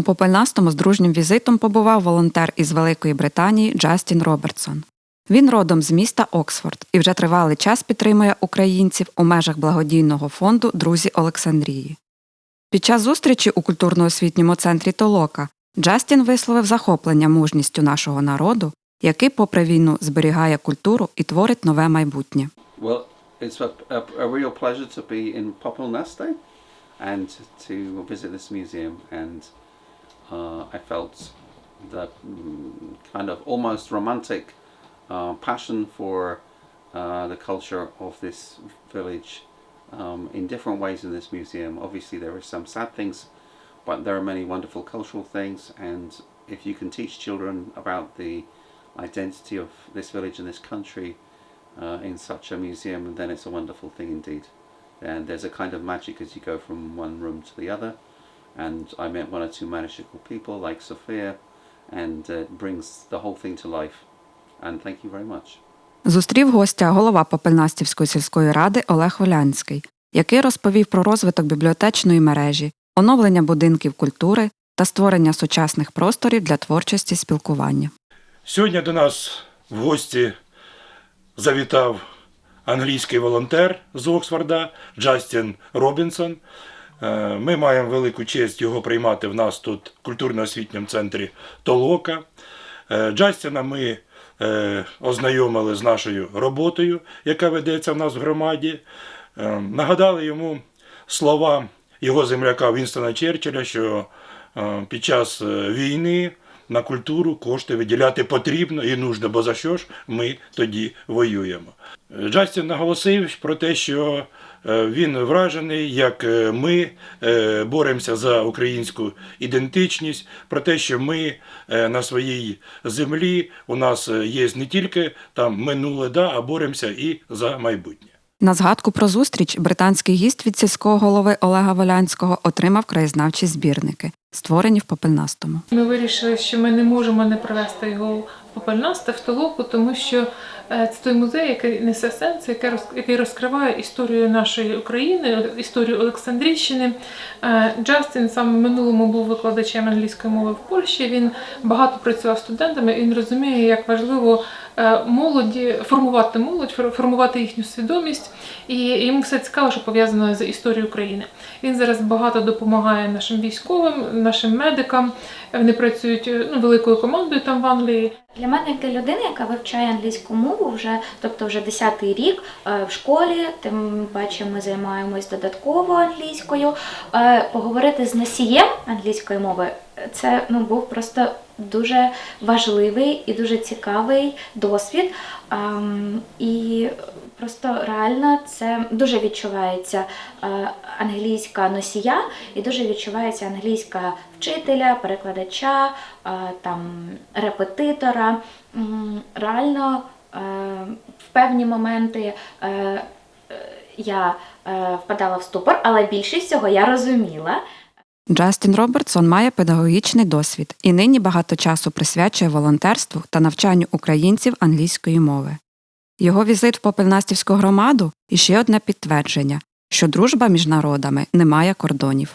У Попельнастому з дружнім візитом побував волонтер із Великої Британії Джастін Робертсон. Він родом з міста Оксфорд і вже тривалий час підтримує українців у межах благодійного фонду Друзі Олександрії. Під час зустрічі у культурно-освітньому центрі Толока Джастін висловив захоплення мужністю нашого народу, який, попри війну, зберігає культуру і творить нове майбутнє. Well, it's a, a, a real pleasure to be in Popelneste and to visit this museum. And uh, I felt that mm, kind of almost romantic uh, passion for uh, the culture of this village um, in different ways in this museum. Obviously, there are some sad things, but there are many wonderful cultural things. And if you can teach children about the identity of this village and this country, uh, in such a museum, then it's a wonderful thing indeed. And there's a kind of magic as you go from one room to the other. And I met one or two magical people like Sophia, and uh, brings the whole thing to life. And thank you very much. Зустрів гостя голова Попельнастівської сільської ради Олег Волянський, який розповів про розвиток бібліотечної мережі, оновлення будинків культури та створення сучасних просторів для творчості спілкування. Сьогодні до нас в гості завітав англійський волонтер з Оксфорда Джастін Робінсон. Е, Ми маємо велику честь його приймати в нас тут в культурно-освітньому центрі Толока. Е, Джастіна ми е, ознайомили з нашою роботою, яка ведеться в нас в громаді. Нагадали йому слова його земляка Вінстона Черчилля, що під час війни на культуру кошти виділяти потрібно і нужно, бо за що ж ми тоді воюємо. Джастін наголосив про те, що він вражений, як е, ми е, боремося за українську ідентичність, про те, що ми е, на своїй землі у нас е, є не тільки там минуле, да, а боремося і за майбутнє. На згадку про зустріч британський гість від сільського голови Олега Волянського отримав краєзнавчі збірники, створені в Попельнастому. Ми вирішили, що ми не можемо не привезти його в Попельнасте, в тому що е, це той музей, який несе сенс, який роз- розкриває історію нашої України, історію Олександрійщини. Е, Джастін саме в минулому був викладачем англійської мови в Польщі. Він багато працював з студентами. Він розуміє, як важливо е, молоді формувати молодь, фор- формувати їхню свідомість. І йому все цікаво, що пов'язано з історією України. Він зараз багато допомагає нашим військовим, нашим медикам. Вони працюють ну, великою командою там в Англії. Для мене, як для людини, яка вивчає англійську мову вже, тобто вже 10-й рік е, в школі, тим паче ми займаємось додатково англійською. е, Поговорити з носієм англійської мови це ну був просто дуже важливий і дуже цікавий досвід. І просто реально це дуже відчувається е, англійська носія і дуже відчувається англійська вчителя, перекладача, е, там репетитора. Реально е, в певні моменти я впадала в ступор, але більшість всього я розуміла. Джастін Робертсон має педагогічний досвід і нині багато часу присвячує волонтерству та навчанню українців англійської мови. Його візит в Попельнастівську громаду іще одне підтвердження, що дружба між народами не має кордонів.